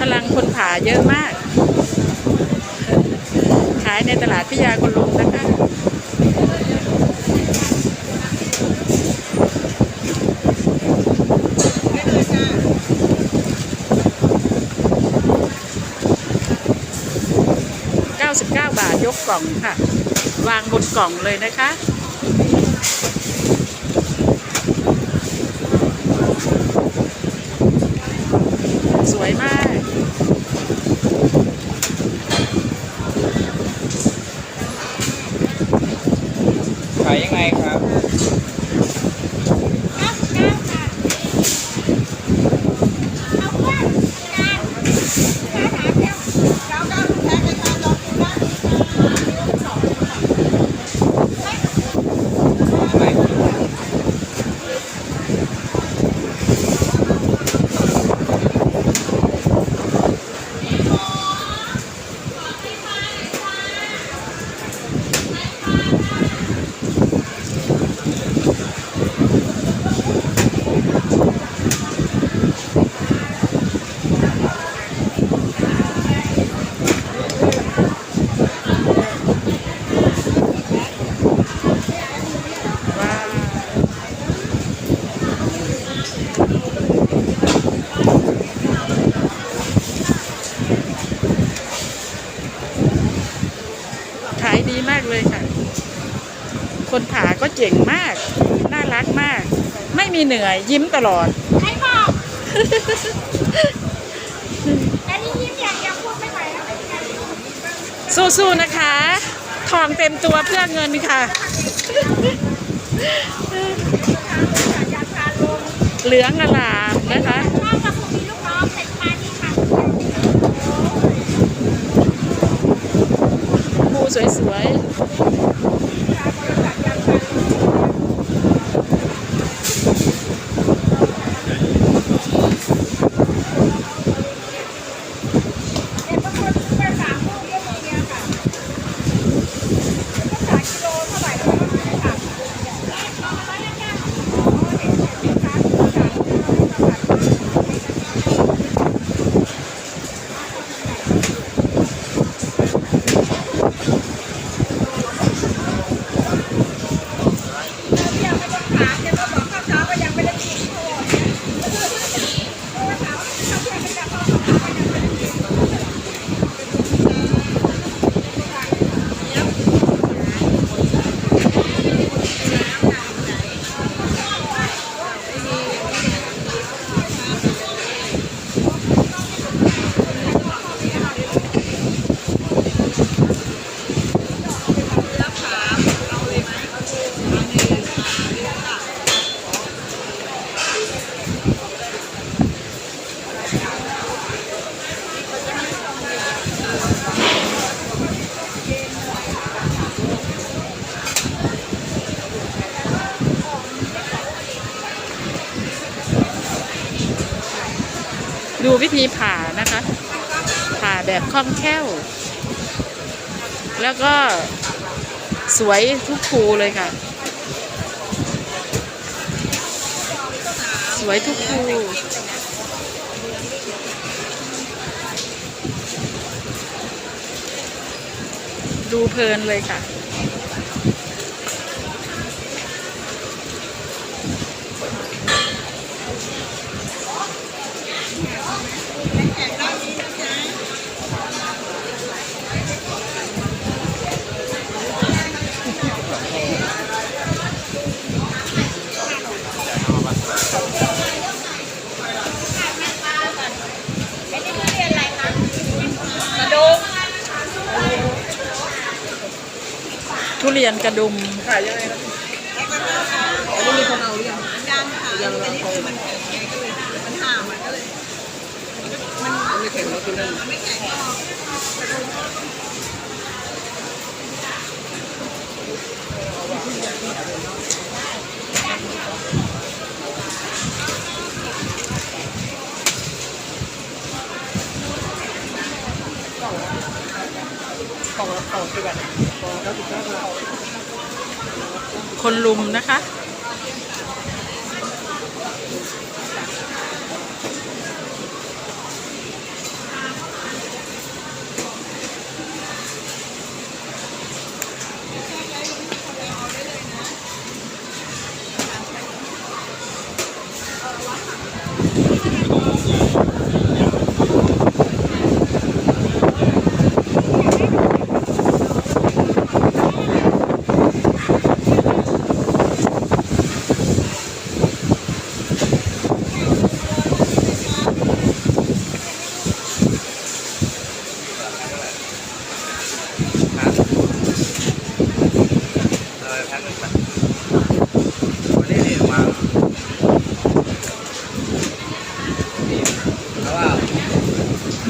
พลังคนผาเยอะมาก ขายในตลาดพิยาคนลุงนะคะ99 บาทยกกล่องค่ะ วางบนกล่องเลยนะคะ สวยมาก ขายยังไงครับ ผ่าก็เจ๋งมาก น่ารักมาก ไม่มีเหนื่อยยิ้มตลอดใครบอกแต่นี่ยิ้มอย่างเดียวพูดไม่ไหวแล้วไม่ไหวสู้ๆนะคะทองเต็มตัวเพื่อเงินค่ะอยากทานลงเหลืองอลามนะคะชอบกับผมมีลูกน้องเป็นปานี่ค่ะภูสวยๆ เด็กบางคนซื้อไปสามลูกก็มีเนี่ยค่ะก็ขายกิโลเท่าไหร่แล้วก็ไม่ได้ค่ะแรกร้อยแล้วจ้ะโอ้เห็นเห็นค้าที่ตลาดตลาด ยังไม่ต้องถามจะมาบอกข้าวเช้าก็ยังไม่ได้กินโอ้ยเพราะว่าเช้าข้าวเที่ยงไม่ได้ข้าวเช้าก็ยังไม่ได้กิน ดูวิธีผ่านะคะ ผ่าแบบคล่องแคล่ว แล้วก็สวยทุกภูเลยค่ะ สวยทุกภูดูเพลินเลยค่ะ เรียนกระดุมขายยังไงครับอันนี้มีคนเอาหรือยังยังค่ะยังอันนี้คือมันแข็งไงก็เลยมันห่ามันก็เลยมันไม่แข็งแล้วกินได้ไม่แข็งกล่องละกล่องกี่บาทกล่องละสิบห้าบาท คนลุมนะคะ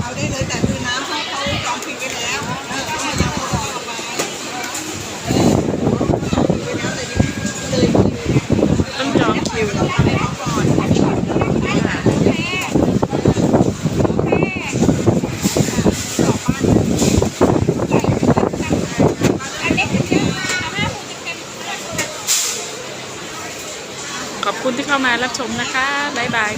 เอาได้เลยแต่ มารับชมนะคะ บ๊ายบาย